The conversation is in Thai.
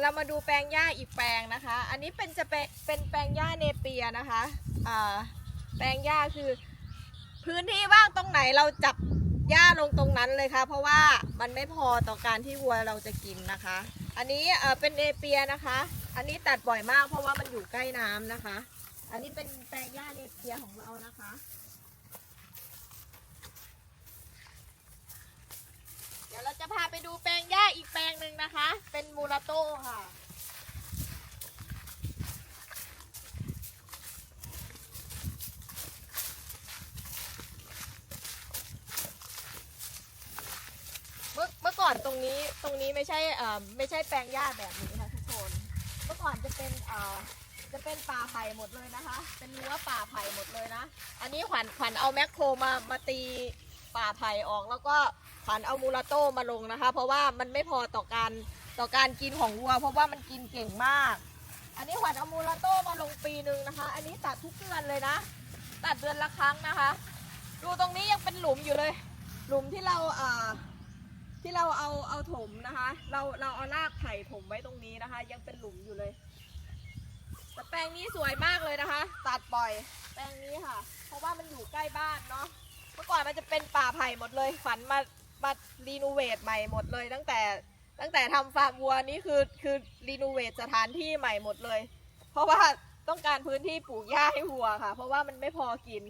เรามาดูแปลงหญ้าอีกแปลงนะคะ อันนี้เป็นจะเป็นเป็นแปลงหญ้าเนเปียนะคะแปลงหญ้าคือ พื้นที่ว่างตรงไหนเราจับหญ้าลงตรงนั้นเลยค่ะ เพราะว่ามันไม่พอต่อการที่วัวเราจะกินนะคะ อันนี้เอ่อเป็นเนเปียนะคะ อันนี้ตัดบ่อยมากเพราะว่ามันอยู่ใกล้น้ำนะคะ อันนี้เป็นแปลงหญ้าเนเปียของเรานะคะ เดี๋ยวเราจะพาไปดูแปลงหญ้าอีกแปลงหนึ่งนะคะ เป็นมูราโต้ค่ะ เมื่อเมื่อก่อน ตรงนี้ตรงนี้ไม่ใช่เอ่อไม่ใช่แปลงหญ้าแบบนี้นะทุกคนเมื่อก่อนจะเป็นเอ่อจะเป็นป่าไผ่หมดเลยนะคะ เป็นรั้วป่าไผ่หมดเลยนะ อันนี้ขวัญขวัญเอาแมคโครมามาตีป่าไผ่ออก แล้วก็ขวัญเอามูราโต้มาลงนะคะ เพราะว่ามันไม่พอต่อการต่อการกินของวัว เพราะว่ามันกินเก่งมาก อันนี้ขวัญเอามูราโต้มาลงปีหนึ่งนะคะ อันนี้ตัดทุกเดือนเลยนะ ตัดเดือนละครั้งนะคะ ดูตรงนี้ยังเป็นหลุมอยู่เลย หลุมที่เราอ่อ ที่เราเอาเอาถมนะคะ เราเราเอารากไผ่ถมไว้ตรงนี้นะคะ ยังเป็นหลุมอยู่เลยแต่แปลงนี้สวยมากเลยนะคะ ตัดบ่อย แปลงนี้ค่ะ เพราะว่ามันอยู่ใกล้บ้านเนาะเมื่อก่อนมันจะเป็นป่าไผ่หมดเลย ฝันมามารีโนเวทใหม่หมดเลย ตั้งแต่ตั้งแต่ทำฟาร์มวัวนี่คือคือรีโนเวทสถานที่ใหม่หมดเลย เพราะว่าต้องการพื้นที่ปลูกหญ้าให้วัวค่ะ เพราะว่ามันไม่พอกิน